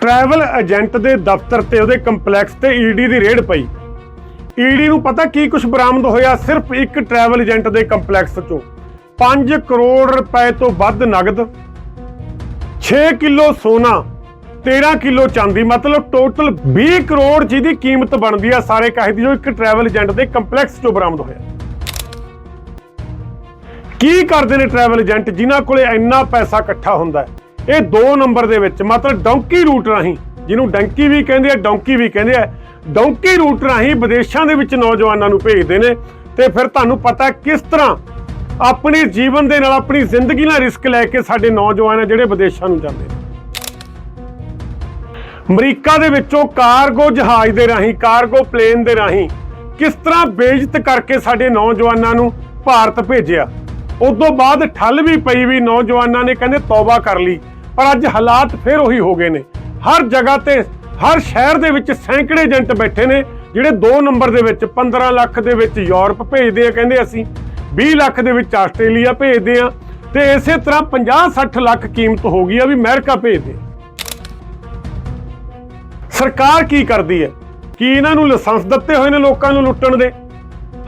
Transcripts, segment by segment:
Travel agent ਦੇ ਦਫ਼ਤਰ ਤੇ ਉਹਦੇ ਕੰਪਲੈਕਸ ਤੇ ਈਡੀ ਦੀ ਰੇਡ ਪਈ। ਈਡੀ ਨੂੰ ਪਤਾ ਕੀ ਕੁਝ ਬਰਾਮਦ ਹੋਇਆ? ਸਿਰਫ ਇੱਕ ਟਰੈਵਲ ਏਜੰਟ ਦੇ ਕੰਪਲੈਕਸ ਚੋਂ। 5 ਕਰੋੜ ਰੁਪਏ ਤੋਂ ਵੱਧ ਨਗਦ 6 ਕਿਲੋ ਸੋਨਾ 13 ਕਿਲੋ ਚਾਂਦੀ, ਮਤਲਬ ਟੋਟਲ 20 ਕਰੋੜ ਜਿਹਦੀ ਕੀਮਤ ਬਣਦੀ ਆ ਸਾਰੇ ਕਾਹੇ ਦੀ, ਜੋ ਇੱਕ ਟਰੈਵਲ ਏਜੰਟ ਦੇ ਕੰਪਲੈਕਸ ਚੋਂ ਬਰਾਮਦ ਹੋਇਆ। ਕੀ ਕਰਦੇ ਨੇ ਟਰੈਵਲ ਏਜੰਟ? ਜਿਨ੍ਹਾਂ ਕੋਲੇ ਇੰਨਾ ਪੈਸਾ ਇਕੱਠਾ ਹੁੰਦਾ ਹੈ? ਇਹ ਦੋ ਨੰਬਰ ਦੇ ਵਿੱਚ ਮਤਲਬ ਡੌਂਕੀ ਰੂਟ ਰਾਹੀਂ, ਜਿਹਨੂੰ ਡੰਕੀ ਵੀ ਕਹਿੰਦੇ ਆ, ਡੌਂਕੀ ਵੀ ਕਹਿੰਦੇ ਆ, ਡੌਂਕੀ ਰੂਟ ਰਾਹੀਂ ਵਿਦੇਸ਼ਾਂ ਦੇ ਵਿੱਚ ਨੌਜਵਾਨਾਂ ਨੂੰ ਭੇਜਦੇ ਨੇ ਤੇ ਫਿਰ ਤੁਹਾਨੂੰ ਪਤਾ ਕਿਸ ਤਰ੍ਹਾਂ ਆਪਣੇ ਜੀਵਨ ਦੇ ਨਾਲ ਆਪਣੀ ਜ਼ਿੰਦਗੀ ਨਾਲ ਰਿਸਕ ਲੈ ਕੇ ਸਾਡੇ ਨੌਜਵਾਨ ਆ ਜਿਹੜੇ ਵਿਦੇਸ਼ਾਂ ਨੂੰ ਜਾਂਦੇ ਨੇ। ਅਮਰੀਕਾ ਦੇ ਵਿੱਚੋਂ ਕਾਰਗੋ ਜਹਾਜ਼ ਦੇ ਰਾਹੀਂ, ਕਾਰਗੋ ਪਲੇਨ ਦੇ ਰਾਹੀਂ ਕਿਸ ਤਰ੍ਹਾਂ ਬੇਇੱਜ਼ਤ ਕਰਕੇ ਸਾਡੇ ਨੌਜਵਾਨਾਂ ਨੂੰ ਭਾਰਤ ਭੇਜਿਆ? ਉਸ ਤੋਂ ਬਾਅਦ ਠੱਲ ਵੀ ਪਈ ਵੀ ਨੌਜਵਾਨਾਂ ਨੇ ਕਹਿੰਦੇ ਤੌਬਾ ਕਰ ਲਈ। ਪਰ ਅੱਜ ਹਾਲਾਤ ਫਿਰ ਉਹੀ ਹੋ ਗਏ ਨੇ। ਹਰ ਜਗ੍ਹਾ ਤੇ, ਹਰ ਸ਼ਹਿਰ ਦੇ ਵਿੱਚ ਸੈਂਕੜੇ ਏਜੰਟ ਬੈਠੇ ਨੇ, ਜਿਹੜੇ 2 ਨੰਬਰ ਦੇ ਵਿੱਚ 15 ਲੱਖ ਦੇ ਵਿੱਚ ਯੂਰਪ ਭੇਜਦੇ ਆ, ਕਹਿੰਦੇ ਅਸੀਂ। 20 ਲੱਖ ਦੇ ਵਿੱਚ ਆਸਟ੍ਰੇਲੀਆ ਭੇਜਦੇ ਆ। ਤੇ ਇਸੇ ਤਰ੍ਹਾਂ 50 60 ਲੱਖ ਕੀਮਤ ਹੋ ਗਈ ਆ ਵੀ ਅਮਰੀਕਾ ਭੇਜਦੇ ਸਰਕਾਰ ਕੀ ਕਰਦੀ ਹੈ? ਕੀ ਇਹਨਾਂ ਨੂੰ ਲਾਇਸੈਂਸ ਦਿੱਤੇ ਹੋਏ ਨੇ ਲੋਕਾਂ ਨੂੰ ਲੁੱਟਣ ਦੇ?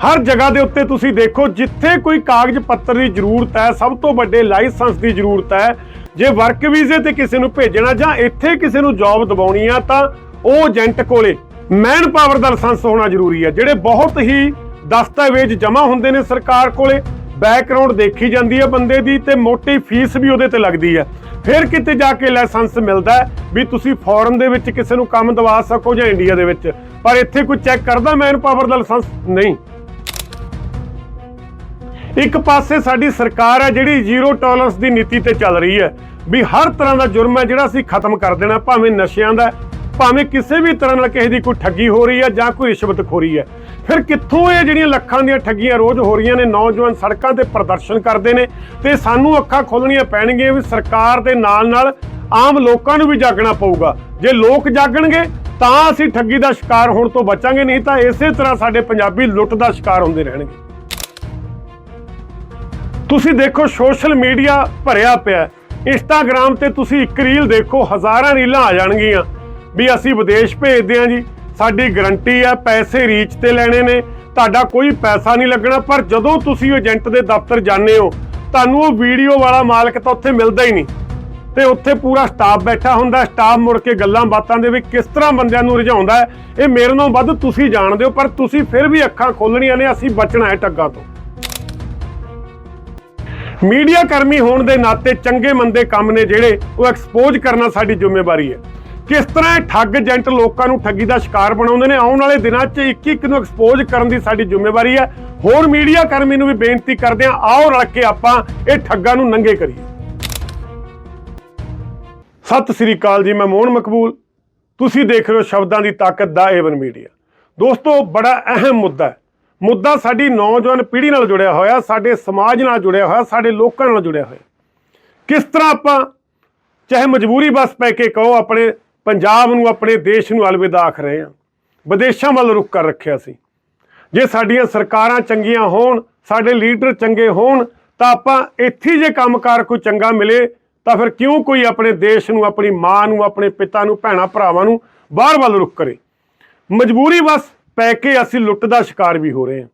ਹਰ ਜਗ੍ਹਾ ਦੇ ਉੱਤੇ ਤੁਸੀਂ ਦੇਖੋ, ਜਿੱਥੇ ਕੋਈ ਕਾਗਜ਼ ਪੱਤਰ ਦੀ ਜ਼ਰੂਰਤ ਹੈ, ਸਭ ਤੋਂ ਵੱਡੇ ਲਾਇਸੈਂਸ ਦੀ ਜ਼ਰੂਰਤ ਹੈ ਜੇ ਵਰਕ ਵੀਜ਼ੇ ਤੇ ਕਿਸੇ ਨੂੰ ਭੇਜਣਾ ਜਾਂ ਇੱਥੇ ਕਿਸੇ ਨੂੰ ਜੌਬ ਦਿਵਾਉਣੀ ਆ ਤਾਂ ਉਹ ਏਜੰਟ ਕੋਲੇ ਮੈਨ ਪਾਵਰ ਦਾ ਲਾਇਸੈਂਸ ਹੋਣਾ ਜ਼ਰੂਰੀ ਹੈ ਜਿਹੜੇ ਬਹੁਤ ਹੀ ਦਸਤਾਵੇਜ਼ ਜਮ੍ਹਾਂ ਹੁੰਦੇ ਨੇ ਸਰਕਾਰ ਕੋਲੇ। ਬੈਕਗ੍ਰਾਉਂਡ ਦੇਖੀ ਜਾਂਦੀ ਹੈ ਬੰਦੇ ਦੀ ਤੇ ਮੋਟੀ ਫੀਸ ਵੀ ਉਹਦੇ ਤੇ ਲੱਗਦੀ ਹੈ ਫਿਰ ਕਿਤੇ ਜਾ ਕੇ ਲਾਇਸੈਂਸ ਮਿਲਦਾ ਵੀ ਤੁਸੀਂ ਫੋਰਨ ਦੇ ਵਿੱਚ ਕਿਸੇ ਨੂੰ ਕੰਮ ਦਵਾ ਸਕੋ ਜਾਂ ਇੰਡੀਆ ਦੇ ਵਿੱਚ। ਪਰ ਇੱਥੇ ਕੋਈ ਚੈੱਕ ਕਰਦਾ ਮੈਨ ਪਾਵਰ ਦਾ ਲਾਇਸੈਂਸ ਨਹੀਂ। ਇੱਕ ਪਾਸੇ ਸਾਡੀ ਸਰਕਾਰ ਹੈ ਜਿਹੜੀ ਜ਼ੀਰੋ ਟੋਲਰੈਂਸ ਦੀ ਨੀਤੀ ਤੇ ਚੱਲ ਰਹੀ ਹੈ ਵੀ ਹਰ ਤਰ੍ਹਾਂ ਦਾ ਜੁਰਮ ਹੈ ਜਿਹੜਾ ਅਸੀਂ ਖਤਮ ਕਰ ਦੇਣਾ, ਭਾਵੇਂ ਨਸ਼ਿਆਂ ਦਾ ਭਾਵੇਂ ਕਿਸੇ ਵੀ ਤਰ੍ਹਾਂ ਨਾਲ ਕਿਸੇ ਦੀ ਕੋਈ ਠੱਗੀ ਹੋ ਰਹੀ ਹੈ ਜਾਂ ਕੋਈ ਰਿਸ਼ਵਤਖੋਰੀ ਹੈ। ਫਿਰ ਕਿੱਥੋਂ ਇਹ ਜਿਹੜੀਆਂ ਲੱਖਾਂ ਦੀਆਂ ਠੱਗੀਆਂ ਰੋਜ਼ ਹੋ ਰਹੀਆਂ ਨੇ, ਨੌਜਵਾਨ ਸੜਕਾਂ ਤੇ ਪ੍ਰਦਰਸ਼ਨ ਕਰਦੇ ਨੇ ਤੇ ਸਾਨੂੰ ਅੱਖਾਂ ਖੋਲਣੀਆਂ ਪੈਣਗੀਆਂ ਵੀ ਸਰਕਾਰ ਦੇ ਨਾਲ ਨਾਲ ਆਮ ਲੋਕਾਂ ਨੂੰ ਵੀ ਜਾਗਣਾ ਪਊਗਾ। ਜੇ ਲੋਕ ਜਾਗਣਗੇ, ਤਾਂ ਅਸੀਂ ਠੱਗੀ ਦਾ ਸ਼ਿਕਾਰ ਹੋਣ ਤੋਂ ਬਚਾਂਗੇ, ਨਹੀਂ ਤਾਂ ਇਸੇ ਤਰ੍ਹਾਂ ਸਾਡੇ ਪੰਜਾਬੀ ਲੁੱਟ ਦਾ ਸ਼ਿਕਾਰ ਹੁੰਦੇ ਰਹਿਣਗੇ। ਤੁਸੀਂ ਦੇਖੋ ਸੋਸ਼ਲ ਮੀਡੀਆ ਭਰਿਆ ਪਿਆ ਇੰਸਟਾਗ੍ਰam ਤੇ ਤੁਸੀਂ ਇੱਕ ਰੀਲ ਦੇਖੋ, ਹਜ਼ਾਰਾਂ ਰੀਲਾਂ ਆ ਜਾਣਗੀਆਂ। ਵੀ ਅਸੀਂ ਵਿਦੇਸ਼ ਭੇਜਦੇ ਹਾਂ ਜੀ, ਸਾਡੀ ਗਰੰਟੀ ਹੈ, ਪੈਸੇ ਰੀਚ ਤੇ ਲੈਣੇ ਨੇ। ਤੁਹਾਡਾ ਕੋਈ ਪੈਸਾ ਨਹੀਂ ਲੱਗਣਾ, ਪਰ ਜਦੋਂ ਤੁਸੀਂ ਏਜੰਟ ਦੇ ਦਫ਼ਤਰ ਜਾਂਦੇ ਹੋ, ਤੁਹਾਨੂੰ ਉਹ ਵੀਡੀਓ ਵਾਲਾ ਮਾਲਕ ਤਾਂ ਉੱਥੇ ਮਿਲਦਾ ਹੀ ਨਹੀਂ। ਤੇ ਉੱਥੇ ਪੂਰਾ ਸਟਾਫ ਬੈਠਾ ਹੁੰਦਾ ਸਟਾਫ ਮੁੜ ਕੇ ਗੱਲਾਂ ਬਾਤਾਂ ਦੇ ਵਿੱਚ ਕਿਸ ਤਰ੍ਹਾਂ ਬੰਦਿਆਂ ਨੂੰ ਰਿਝਾਉਂਦਾ ਇਹ ਮੇਰੇ ਨਾਲੋਂ ਵੱਧ ਤੁਸੀਂ ਜਾਣਦੇ ਹੋ, ਪਰ ਤੁਸੀਂ ਫਿਰ ਵੀ ਅੱਖਾਂ ਖੋਲਣੀਆਂ ਨੇ, ਅਸੀਂ ਬਚਣਾ ਹੈ ਠੱਗਾਂ ਤੋਂ। ਮੀਡੀਆ ਕਰਮੀ ਹੋਣ ਦੇ ਨਾਤੇ ਚੰਗੇ ਮੰਦੇ ਕੰਮ ਨੇ ਜਿਹੜੇ ਉਹ ਐਕਸਪੋਜ਼ ਕਰਨਾ ਸਾਡੀ ਜ਼ਿੰਮੇਵਾਰੀ ਹੈ। ਕਿਸ ਤਰ੍ਹਾਂ ਇਹ ਠੱਗ ਏਜੰਟ ਲੋਕਾਂ ਨੂੰ ਠੱਗੀ ਦਾ ਸ਼ਿਕਾਰ ਬਣਾਉਂਦੇ ਨੇ, ਆਉਣ ਵਾਲੇ ਦਿਨਾਂ 'ਚ ਇੱਕ ਇੱਕ ਨੂੰ ਐਕਸਪੋਜ਼ ਕਰਨ ਦੀ ਸਾਡੀ ਜ਼ਿੰਮੇਵਾਰੀ ਹੈ। ਹੋਰ ਮੀਡੀਆ ਕਰਮੀ ਨੂੰ ਵੀ ਬੇਨਤੀ ਕਰਦੇ ਹਾਂ, ਆਓ ਰਲ ਕੇ ਆਪਾਂ ਇਹ ਠੱਗਾਂ ਨੂੰ ਨੰਗੇ ਕਰੀਏ। ਸਤਿ ਸ੍ਰੀ ਅਕਾਲ ਜੀ, ਮੈਂ ਮੋਹਨ ਮਕਬੂਲ। ਤੁਸੀਂ ਦੇਖ ਰਹੇ ਹੋ ਸ਼ਬਦਾਂ ਦੀ ਤਾਕਤ ਦਾ ਏਵਨ ਮੀਡੀਆ। ਦੋਸਤੋ, ਬੜਾ ਅਹਿਮ ਮੁੱਦਾ ਹੈ। ਮੁੱਦਾ ਸਾਡੀ ਨੌਜਵਾਨ ਪੀੜ੍ਹੀ ਨਾਲ ਜੁੜਿਆ ਹੋਇਆ, ਸਾਡੇ ਸਮਾਜ ਨਾਲ ਜੁੜਿਆ ਹੋਇਆ, ਸਾਡੇ ਲੋਕਾਂ ਨਾਲ ਜੁੜਿਆ ਹੋਇਆ। ਕਿਸ ਤਰ੍ਹਾਂ ਆਪਾਂ ਚਾਹੇ ਮਜਬੂਰੀ ਬਸ ਪੈ ਕੇ ਕਹੋ, ਆਪਣੇ ਪੰਜਾਬ ਨੂੰ, ਆਪਣੇ ਦੇਸ਼ ਨੂੰ ਅਲਵਿਦਾ ਆਖ ਰਹੇ ਹਾਂ। ਵਿਦੇਸ਼ਾਂ ਵੱਲ ਰੁਖ ਕਰ ਰੱਖਿਆ ਸੀ। ਜੇ ਸਾਡੀਆਂ ਸਰਕਾਰਾਂ ਚੰਗੀਆਂ ਹੋਣ, ਸਾਡੇ ਲੀਡਰ ਚੰਗੇ ਹੋਣ, ਤਾਂ ਆਪਾਂ ਇੱਥੇ ਜੇ ਕੰਮਕਾਰ ਕੋਈ ਚੰਗਾ ਮਿਲੇ, ਤਾਂ ਫਿਰ ਕਿਉਂ ਕੋਈ ਆਪਣੇ ਦੇਸ਼ ਨੂੰ, ਆਪਣੀ ਮਾਂ ਨੂੰ, ਆਪਣੇ ਪਿਤਾ ਨੂੰ, ਭੈਣਾ ਭਰਾਵਾਂ ਨੂੰ ਬਾਹਰ ਵੱਲ ਰੁਖ ਕਰੇ? ਮਜਬੂਰੀ ਬਸ ਪੈ ਕੇ ਅਸੀਂ ਲੁੱਟ ਦਾ ਸ਼ਿਕਾਰ ਵੀ ਹੋ ਰਹੇ ਹਾਂ।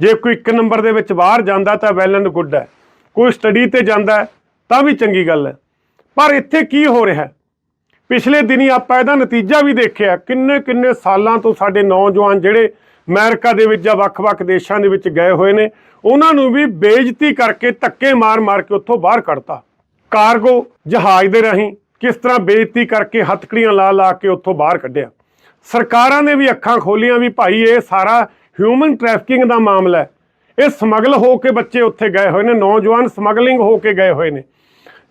ਜੇ ਕੋਈ ਇੱਕ ਨੰਬਰ ਦੇ ਵਿੱਚ ਬਾਹਰ ਜਾਂਦਾ ਤਾਂ ਵੈਲ ਐਂਡ ਗੁੱਡ ਹੈ। ਕੋਈ ਸਟੱਡੀ ਤੇ ਜਾਂਦਾ ਤਾਂ ਵੀ ਚੰਗੀ ਗੱਲ ਹੈ। ਪਰ ਇੱਥੇ ਕੀ ਹੋ ਰਿਹਾ ਪਿਛਲੇ ਦਿਨੀ ਆਪਾਂ ਇਹਦਾ ਨਤੀਜਾ ਵੀ ਦੇਖਿਆ। ਕਿੰਨੇ ਕਿੰਨੇ ਸਾਲਾਂ ਤੋਂ ਸਾਡੇ ਨੌਜਵਾਨ ਜਿਹੜੇ ਅਮਰੀਕਾ ਦੇ ਵਿੱਚ ਜਾਂ ਵੱਖ-ਵੱਖ ਦੇਸ਼ਾਂ ਦੇ ਵਿੱਚ ਗਏ ਹੋਏ ਨੇ, ਉਹਨਾਂ ਨੂੰ ਵੀ ਬੇਇੱਜ਼ਤੀ ਕਰਕੇ ਧੱਕੇ ਮਾਰ-ਮਾਰ ਕੇ ਉੱਥੋਂ ਬਾਹਰ ਕੱਢਤਾ। ਕਾਰਗੋ ਜਹਾਜ਼ ਦੇ ਰਾਹੀਂ ਕਿਸ ਤਰ੍ਹਾਂ ਬੇਇੱਜ਼ਤੀ ਕਰਕੇ ਹੱਥਕੜੀਆਂ ਲਾ-ਲਾ ਕੇ ਉੱਥੋਂ ਬਾਹਰ ਕੱਢਿਆ। ਸਰਕਾਰਾਂ ਨੇ ਵੀ ਅੱਖਾਂ ਖੋਲੀਆਂ ਵੀ ਭਾਈ ਇਹ ਸਾਰਾ ਹਿਊਮਨ ਟ੍ਰੈਫਿਕਿੰਗ ਦਾ ਮਾਮਲਾ ਹੈ। ਇਹ ਸਮਗਲ ਹੋ ਕੇ ਬੱਚੇ ਉੱਥੇ ਗਏ ਹੋਏ ਨੇ, ਨੌਜਵਾਨ ਸਮਗਲਿੰਗ ਹੋ ਕੇ ਗਏ ਹੋਏ ਨੇ।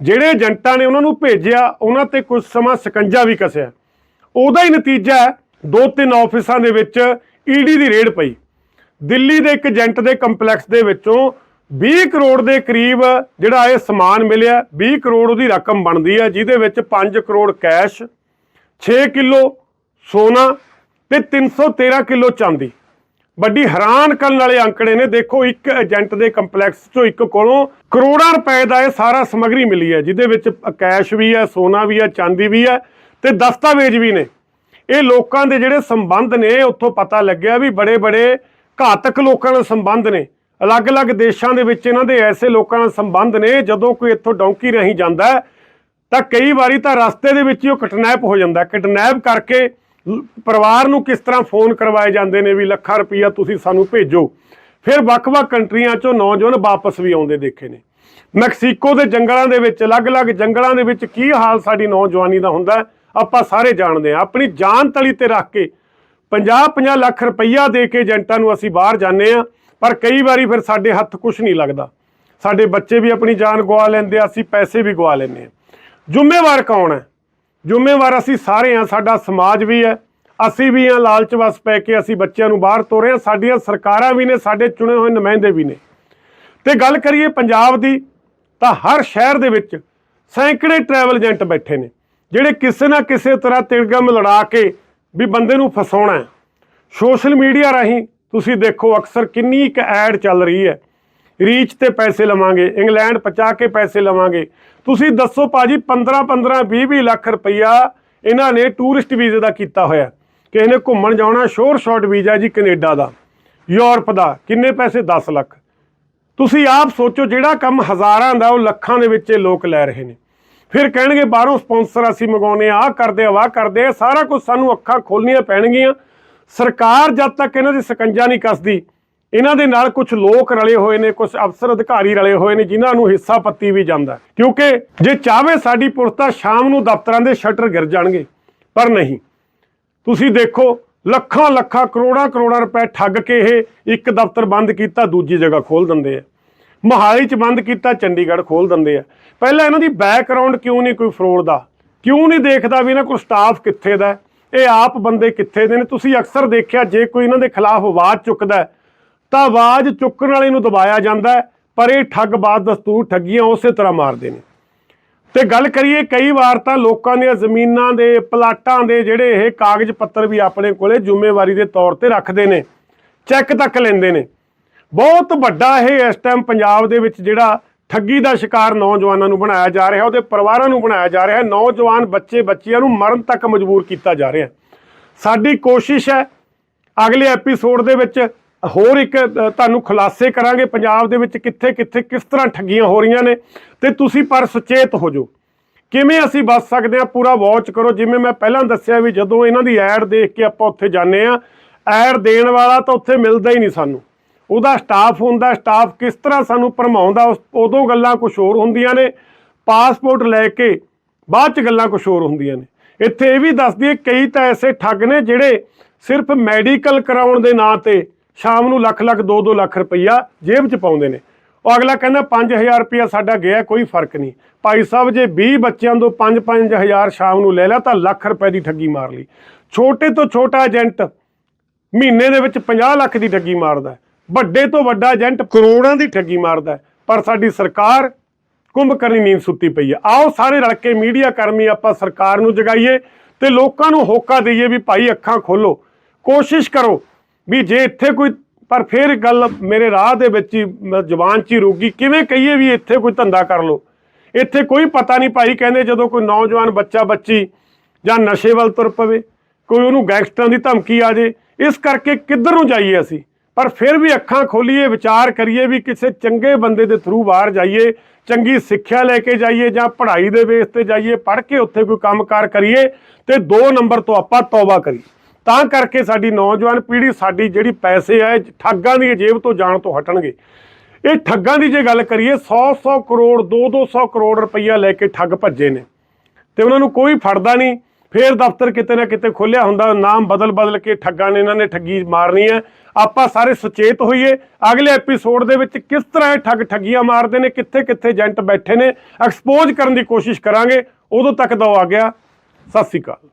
ਜਿਹੜੇ ਏਜੰਟਾਂ ਨੇ ਉਹਨਾਂ ਨੂੰ ਭੇਜਿਆ, ਉਹਨਾਂ ਤੇ ਕੁਝ ਸਮਾਂ ਸਕੰਜਾ ਵੀ ਕਸਿਆ। ਉਹਦਾ ਹੀ ਨਤੀਜਾ ਦੋ ਤਿੰਨ ਆਫਿਸਾਂ ਦੇ ਵਿੱਚ ਈਡੀ ਦੀ ਰੇਡ ਪਈ। ਦਿੱਲੀ ਦੇ ਇੱਕ ਏਜੰਟ ਦੇ ਕੰਪਲੈਕਸ ਦੇ ਵਿੱਚੋਂ 20 ਕਰੋੜ ਦੇ ਕਰੀਬ ਜਿਹੜਾ ਇਹ ਸਮਾਨ ਮਿਲਿਆ 20 ਕਰੋੜ ਉਹਦੀ ਰਕਮ ਬਣਦੀ ਹੈ, ਜਿਹਦੇ ਵਿੱਚ 5 ਕਰੋੜ ਕੈਸ਼ 6 ਕਿਲੋ ਸੋਨਾ ਤੇ 313 ਕਿਲੋ ਚਾਂਦੀ। ਵੱਡੀ ਹੈਰਾਨ ਕਰਨ ਵਾਲੇ ਅੰਕੜੇ ਨੇ ਦੇਖੋ, ਇੱਕ ਏਜੰਟ ਦੇ ਕੰਪਲੈਕਸ ਚੋਂ ਇੱਕ ਕੋਲੋਂ ਕਰੋੜਾਂ ਰੁਪਏ ਦਾ ਇਹ ਸਾਰਾ ਸਮਗਰੀ ਮਿਲੀ ਹੈ, ਜਿਹਦੇ ਵਿੱਚ ਕੈਸ਼ ਵੀ ਹੈ, ਸੋਨਾ ਵੀ ਹੈ, ਚਾਂਦੀ ਵੀ ਹੈ ਤੇ ਦਸਤਾਵੇਜ਼ ਵੀ ਨੇ। ਇਹ ਲੋਕਾਂ ਦੇ ਜਿਹੜੇ ਸੰਬੰਧ ਨੇ, ਉੱਥੋਂ ਪਤਾ ਲੱਗਿਆ ਵੀ ਬੜੇ ਬੜੇ ਘਾਤਕ ਲੋਕਾਂ ਨਾਲ ਸੰਬੰਧ ਨੇ। ਅਲੱਗ-ਅਲੱਗ ਦੇਸ਼ਾਂ ਦੇ ਵਿੱਚ ਇਹਨਾਂ ਦੇ ਐਸੇ ਲੋਕਾਂ ਨਾਲ ਸੰਬੰਧ ਨੇ, ਜਦੋਂ ਕੋਈ ਇੱਥੋਂ ਡੌਂਕੀ ਰਹੀ ਜਾਂਦਾ ਤਾਂ ਕਈ ਵਾਰੀ ਤਾਂ ਰਸਤੇ ਦੇ ਵਿੱਚ ਹੀ ਉਹ ਕਿਡਨੈਪ ਹੋ ਜਾਂਦਾ ਕਿਡਨੈਪ ਕਰਕੇ ਪਰਿਵਾਰ ਨੂੰ ਕਿਸ ਤਰ੍ਹਾਂ ਫੋਨ ਕਰਵਾਏ ਜਾਂਦੇ ਨੇ ਵੀ ਲੱਖਾਂ ਰੁਪਈਆ ਤੁਸੀਂ ਸਾਨੂੰ ਭੇਜੋ। ਫਿਰ ਵੱਖ-ਵੱਖ ਕੰਟਰੀਆਂ ਚੋਂ ਨੌਜਵਾਨ ਵਾਪਸ ਵੀ ਆਉਂਦੇ ਦੇਖੇ ਨੇ। ਮੈਕਸੀਕੋ ਦੇ ਜੰਗਲਾਂ ਦੇ ਵਿੱਚ, ਅਲੱਗ-ਅਲੱਗ ਜੰਗਲਾਂ ਦੇ ਵਿੱਚ ਕੀ ਹਾਲ ਸਾਡੀ ਨੌਜਵਾਨੀ ਦਾ ਹੁੰਦਾ ਆਪਾਂ ਸਾਰੇ ਜਾਣਦੇ ਹਾਂ। ਆਪਣੀ ਜਾਨ ਤਲੀ ਤੇ ਰੱਖ ਕੇ 50-50 ਲੱਖ ਰੁਪਈਆ ਦੇ ਕੇ ਏਜੰਟਾਂ ਨੂੰ ਅਸੀਂ ਬਾਹਰ ਜਾਂਦੇ ਆ ਪਰ ਕਈ ਵਾਰੀ ਫਿਰ ਸਾਡੇ ਹੱਥ ਕੁਝ ਨਹੀਂ ਲੱਗਦਾ। ਸਾਡੇ ਬੱਚੇ ਵੀ ਆਪਣੀ ਜਾਨ ਗਵਾ ਲੈਂਦੇ ਆ, ਅਸੀਂ ਪੈਸੇ ਵੀ ਗਵਾ ਲੈਂਦੇ ਆ ਜ਼ਿੰਮੇਵਾਰ ਕੌਣ ਹੈ? ਜ਼ਿੰਮੇਵਾਰ ਅਸੀਂ ਸਾਰੇ ਆ ਸਾਡਾ ਸਮਾਜ ਵੀ ਹੈ। ਅਸੀਂ ਵੀ ਆ ਲਾਲਚ ਵਸ ਪੈ ਕੇ ਅਸੀਂ ਬੱਚਿਆਂ ਨੂੰ ਬਾਹਰ ਤੋਰੇ ਆ ਸਾਡੀਆਂ ਸਰਕਾਰਾਂ ਵੀ ਨੇ, ਸਾਡੇ ਚੁਣੇ ਹੋਏ ਨੁਮਾਇੰਦੇ ਵੀ ਨੇ। ਤੇ ਗੱਲ ਕਰੀਏ ਪੰਜਾਬ ਦੀ, ਤਾਂ ਹਰ ਸ਼ਹਿਰ ਦੇ ਵਿੱਚ ਸੈਂਕੜੇ ਟਰੈਵਲ ਏਜੰਟ ਬੈਠੇ ਨੇ, ਜਿਹੜੇ ਕਿਸੇ ਨਾ ਕਿਸੇ ਤਰ੍ਹਾਂ ਤਿਲਗਮ ਲੜਾ ਕੇ ਵੀ ਬੰਦੇ ਨੂੰ ਫਸਾਉਣਾ ਹੈ। ਸੋਸ਼ਲ ਮੀਡੀਆ ਰਾਹੀਂ ਤੁਸੀਂ ਦੇਖੋ ਅਕਸਰ ਕਿੰਨੀ ਇੱਕ ਐਡ ਚੱਲ ਰਹੀ ਹੈ। ਰੀਚ ਤੇ ਪੈਸੇ ਲਵਾਂਗੇ, ਇੰਗਲੈਂਡ ਪਹੁੰਚਾ ਕੇ ਪੈਸੇ ਲਵਾਂਗੇ। ਤੁਸੀਂ ਦੱਸੋ ਭਾਜੀ 15 15 20 20 ਲੱਖ ਰੁਪਈਆ ਇਹਨਾਂ ਨੇ ਟੂਰਿਸਟ ਵੀਜ਼ੇ ਦਾ ਕੀਤਾ ਹੋਇਆ। ਕਿਸੇ ਨੇ ਘੁੰਮਣ ਜਾਣਾ, ਸ਼ੋਰ ਸ਼ਾਰਟ ਵੀਜ਼ਾ ਜੀ ਕੈਨੇਡਾ ਦਾ, ਯੂਰਪ ਦਾ, ਕਿੰਨੇ ਪੈਸੇ? 10 ਲੱਖ। ਤੁਸੀਂ ਆਪ ਸੋਚੋ ਜਿਹੜਾ ਕੰਮ ਹਜ਼ਾਰਾਂ ਦਾ, ਉਹ ਲੱਖਾਂ ਦੇ ਵਿੱਚ ਇਹ ਲੋਕ ਲੈ ਰਹੇ ਨੇ। ਫਿਰ ਕਹਿਣਗੇ, ਬਾਹਰੋਂ ਸਪਾਂਸਰ ਅਸੀਂ ਮੰਗਾਉਨੇ ਆ ਆਹ ਕਰਦੇ ਆ ਵਾਹ ਕਰਦੇ ਆ ਸਾਰਾ ਕੁਝ ਸਾਨੂੰ ਅੱਖਾਂ ਖੋਲਣੀਆਂ ਪੈਣਗੀਆਂ। ਸਰਕਾਰ ਜਦ ਤੱਕ ਇਹਨਾਂ ਦੀ ਸਕੰਜਾ ਨਹੀਂ ਕੱਸਦੀ ਇਹਨਾਂ ਦੇ ਨਾਲ ਕੁਝ ਲੋਕ ਰਲੇ ਹੋਏ ਨੇ ਕੁਝ ਅਫਸਰ ਅਧਿਕਾਰੀ ਰਲੇ ਹੋਏ ਨੇ, ਜਿਨ੍ਹਾਂ ਨੂੰ ਹਿੱਸਾ ਪੱਤੀ ਵੀ ਜਾਂਦਾ। ਕਿਉਂਕਿ ਜੇ ਚਾਹਵੇ ਸਾਡੀ ਪੁਲਿਸ ਤਾਂ ਸ਼ਾਮ ਨੂੰ ਦਫ਼ਤਰਾਂ ਦੇ ਸ਼ਟਰ ਗਿਰ ਜਾਣਗੇ, ਪਰ ਨਹੀਂ। ਤੁਸੀਂ ਦੇਖੋ, ਲੱਖਾਂ ਲੱਖਾਂ, ਕਰੋੜਾਂ ਕਰੋੜਾਂ ਰੁਪਏ ਠੱਗ ਕੇ ਇਹ ਇੱਕ ਦਫ਼ਤਰ ਬੰਦ ਕੀਤਾ, ਦੂਜੀ ਜਗ੍ਹਾ ਖੋਲ ਦਿੰਦੇ ਆ। ਮੋਹਾਲੀ ਚ ਬੰਦ ਕੀਤਾ, ਚੰਡੀਗੜ੍ਹ ਖੋਲ ਦਿੰਦੇ ਆ। ਪਹਿਲਾਂ ਇਹਨਾਂ ਦੀ ਬੈਕਗ੍ਰਾਉਂਡ ਕਿਉਂ ਨਹੀਂ ਕੋਈ ਫਰੋਡ ਦਾ? ਕਿਉਂ ਨਹੀਂ ਦੇਖਦਾ ਵੀ ਇਹਨਾਂ ਕੋਲ ਸਟਾਫ ਕਿੱਥੇ ਦਾ? ਇਹ ਆਪ ਬੰਦੇ ਕਿੱਥੇ ਦੇ ਨੇ? ਤੁਸੀਂ ਅਕਸਰ ਦੇਖਿਆ, ਜੇ ਕੋਈ ਇਹਨਾਂ ਦੇ ਖਿਲਾਫ ਆਵਾਜ਼ ਚੁੱਕਦਾ ਤਾਂ ਆਵਾਜ਼ ਚੁੱਕਣ ਵਾਲੇ ਨੂੰ ਦਬਾਇਆ ਜਾਂਦਾ ਪਰ ਇਹ ਠੱਗ ਬਾਦ ਦਸਤੂਰ ਠੱਗੀਆਂ ਉਸੇ ਤਰ੍ਹਾਂ ਮਾਰਦੇ ਨੇ। ਤੇ ਗੱਲ ਕਰੀਏ, ਕਈ ਵਾਰ ਤਾਂ ਲੋਕਾਂ ਦੀਆਂ ਜ਼ਮੀਨਾਂ ਦੇ, ਪਲਾਟਾਂ ਦੇ ਜਿਹੜੇ ਇਹ ਕਾਗਜ਼ ਪੱਤਰ ਵੀ ਆਪਣੇ ਕੋਲੇ ਜ਼ਿੰਮੇਵਾਰੀ ਦੇ ਤੌਰ ਤੇ ਰੱਖਦੇ ਨੇ, ਚੈੱਕ ਤੱਕ ਲੈਂਦੇ ਨੇ। ਬਹੁਤ ਵੱਡਾ ਇਹ ਇਸ ਟਾਈਮ ਪੰਜਾਬ ਦੇ ਵਿੱਚ ਜਿਹੜਾ ਠੱਗੀ ਦਾ ਸ਼ਿਕਾਰ ਨੌਜਵਾਨਾਂ ਨੂੰ ਬਣਾਇਆ ਜਾ ਰਿਹਾ, ਉਹਦੇ ਪਰਿਵਾਰਾਂ ਨੂੰ ਬਣਾਇਆ ਜਾ ਰਿਹਾ, ਨੌਜਵਾਨ ਬੱਚੇ ਬੱਚੀਆਂ ਨੂੰ ਮਰਨ ਤੱਕ ਮਜਬੂਰ ਕੀਤਾ ਜਾ ਰਿਹਾ। ਸਾਡੀ ਕੋਸ਼ਿਸ਼ ਹੈ ਅਗਲੇ ਐਪੀਸੋਡ ਦੇ ਵਿੱਚ ਹੋਰ ਇੱਕ ਤੁਹਾਨੂੰ ਖੁਲਾਸੇ ਕਰਾਂਗੇ ਪੰਜਾਬ ਦੇ ਵਿੱਚ ਕਿੱਥੇ ਕਿੱਥੇ ਕਿਸ ਤਰ੍ਹਾਂ ਠੱਗੀਆਂ ਹੋ ਰਹੀਆਂ ਨੇ ਤੇ ਤੁਸੀਂ ਪਰ ਸੁਚੇਤ ਹੋ ਜਾਓ। ਕਿਵੇਂ ਅਸੀਂ ਬਚ ਸਕਦੇ ਹਾਂ? ਪੂਰਾ ਵਾਚ ਕਰੋ। ਜਿਵੇਂ ਮੈਂ ਪਹਿਲਾਂ ਦੱਸਿਆ ਵੀ ਜਦੋਂ ਇਹਨਾਂ ਦੀ ਐਡ ਦੇਖ ਕੇ ਆਪਾਂ ਉੱਥੇ ਜਾਂਦੇ ਆ ਐਡ ਦੇਣ ਵਾਲਾ ਤਾਂ ਉੱਥੇ ਮਿਲਦਾ ਹੀ ਨਹੀਂ ਸਾਨੂੰ। ਉਹਦਾ ਸਟਾਫ ਹੁੰਦਾ ਸਟਾਫ ਕਿਸ ਤਰ੍ਹਾਂ ਸਾਨੂੰ ਭਰਮਾਉਂਦਾ, ਉਸ- ਉਦੋਂ ਗੱਲਾਂ ਕੁਝ ਹੋਰ ਹੁੰਦੀਆਂ ਨੇ। ਪਾਸਪੋਰਟ ਲੈ ਕੇ ਬਾਅਦ ਚ ਗੱਲਾਂ ਕੁਝ ਹੋਰ ਹੁੰਦੀਆਂ ਨੇ। ਇੱਥੇ ਇਹ ਵੀ ਦੱਸਦੀ ਹੈ, ਕਈ ਤਾਂ ਐਸੇ ਠੱਗ ਨੇ ਜਿਹੜੇ ਸਿਰਫ ਮੈਡੀਕਲ ਕਰਾਉਣ ਦੇ ਨਾਂ ਤੇ ਸ਼ਾਮ ਨੂੰ ਲੱਖ ਲੱਖ 2-2 ਲੱਖ ਰੁਪਈਆ ਜੇਬ 'ਚ ਪਾਉਂਦੇ ਨੇ। ਉਹ ਅਗਲਾ ਕਹਿੰਦਾ 5000 ਰੁਪਈਆ ਸਾਡਾ ਗਿਆ, ਕੋਈ ਫ਼ਰਕ ਨਹੀਂ। ਭਾਈ ਸਾਹਿਬ, ਜੇ 20 ਬੱਚਿਆਂ ਤੋਂ 5-5000 ਸ਼ਾਮ ਨੂੰ ਲੈ ਲਿਆ ਤਾਂ ਲੱਖ ਰੁਪਏ ਦੀ ਠੱਗੀ ਮਾਰ ਲਈ। ਛੋਟੇ ਤੋਂ ਛੋਟਾ ਏਜੰਟ ਮਹੀਨੇ ਦੇ ਵਿੱਚ 50 ਲੱਖ ਦੀ ਠੱਗੀ ਮਾਰਦਾ ਵੱਡੇ ਤੋਂ ਵੱਡਾ ਏਜੰਟ ਕਰੋੜਾਂ ਦੀ ਠੱਗੀ ਮਾਰਦਾ ਪਰ ਸਾਡੀ ਸਰਕਾਰ ਕੁੰਭਕਰਨੀ ਨੀਂਦ ਸੁੱਤੀ ਪਈ ਹੈ। ਆਓ ਸਾਰੇ ਰਲ ਕੇ ਮੀਡੀਆ ਕਰਮੀ ਆਪਾਂ ਸਰਕਾਰ ਨੂੰ ਜਗਾਈਏ ਤੇ ਲੋਕਾਂ ਨੂੰ ਹੋਕਾ ਦਈਏ ਵੀ ਭਾਈ ਅੱਖਾਂ ਖੋਲੋ। ਕੋਸ਼ਿਸ਼ ਕਰੋ ਵੀ ਜੇ ਇੱਥੇ ਕੋਈ, ਪਰ ਫਿਰ ਗੱਲ ਮੇਰੇ ਰਾਹ ਦੇ ਵਿੱਚ ਹੀ, ਮ- ਜ਼ੁਬਾਨ 'ਚ ਹੀ ਰੋਗੀ ਕਿਵੇਂ ਕਹੀਏ ਵੀ ਇੱਥੇ ਕੋਈ ਧੰਦਾ ਕਰ ਲੋ? ਇੱਥੇ ਕੋਈ ਪਤਾ ਨਹੀਂ ਭਾਈ, ਕਹਿੰਦੇ ਜਦੋਂ ਕੋਈ ਨੌਜਵਾਨ ਬੱਚਾ ਬੱਚੀ ਜਾਂ ਨਸ਼ੇ ਵੱਲ ਤੁਰ ਪਵੇ, ਕੋਈ ਉਹਨੂੰ ਗੈਂਗਸਟਰਾਂ ਦੀ ਧਮਕੀ ਆ ਜੇ, ਇਸ ਕਰਕੇ ਕਿੱਧਰ ਨੂੰ ਜਾਈਏ ਅਸੀਂ? ਪਰ ਫਿਰ ਵੀ ਅੱਖਾਂ ਖੋਲੀਏ, ਵਿਚਾਰ ਕਰੀਏ ਵੀ ਕਿਸੇ ਚੰਗੇ ਬੰਦੇ ਦੇ ਥਰੂ ਬਾਹਰ ਜਾਈਏ, ਚੰਗੀ ਸਿੱਖਿਆ ਲੈ ਕੇ ਜਾਈਏ ਜਾਂ ਪੜ੍ਹਾਈ ਦੇ ਬੇਸ ਤੇ ਜਾਈਏ, ਪੜ੍ਹ ਕੇ ਉੱਥੇ ਕੋਈ ਕੰਮਕਾਰ ਕਰੀਏ ਤੇ 2 ਨੰਬਰ ਤੋਂ ਆਪਾਂ ਤੌਬਾ ਕਰੀਏ। ਤਾਂ ਕਰਕੇ ਸਾਡੀ ਨੌਜਵਾਨ ਪੀੜ੍ਹੀ ਸਾਡੀ ਜਿਹੜੀ ਪੈਸੇ ਆ ਠੱਗਾਂ ਦੀ ਜੇਬ ਤੋਂ ਜਾਣ ਤੋਂ ਹਟਣਗੇ। ਇਹ ਠੱਗਾਂ ਦੀ ਜੇ ਗੱਲ ਕਰੀਏ 100-100 ਕਰੋੜ 2-200 ਕਰੋੜ ਰੁਪਈਆ ਲੈ ਕੇ ਠੱਗ ਭੱਜੇ ਨੇ। ਤੇ ਉਹਨਾਂ ਨੂੰ ਕੋਈ ਫੜਦਾ ਨਹੀਂ। ਫੇਰ ਦਫ਼ਤਰ ਕਿਤੇ ਨਾ ਕਿਤੇ ਖੋਲਿਆ ਹੁੰਦਾ, ਨਾਮ ਬਦਲ ਬਦਲ ਕੇ ਠੱਗਾਂ ਨੇ ਇਹਨਾਂ ਨੇ ਠੱਗੀ ਮਾਰਨੀ ਹੈ ਆਪਾਂ ਸਾਰੇ ਸੁਚੇਤ ਹੋਈਏ, ਅਗਲੇ ਐਪੀਸੋਡ ਦੇ ਵਿੱਚ ਕਿਸ ਤਰ੍ਹਾਂ ਇਹ ਠੱਗ ਠੱਗੀਆਂ ਮਾਰਦੇ ਨੇ, ਕਿੱਥੇ ਕਿੱਥੇ ਏਜੰਟ ਬੈਠੇ ਨੇ, ਐਕਸਪੋਜ਼ ਕਰਨ ਦੀ ਕੋਸ਼ਿਸ਼ ਕਰਾਂਗੇ। ਉਦੋਂ ਤੱਕ ਦਾ ਆ ਗਿਆ। ਸਤਿ ਸ਼੍ਰੀ ਅਕਾਲ।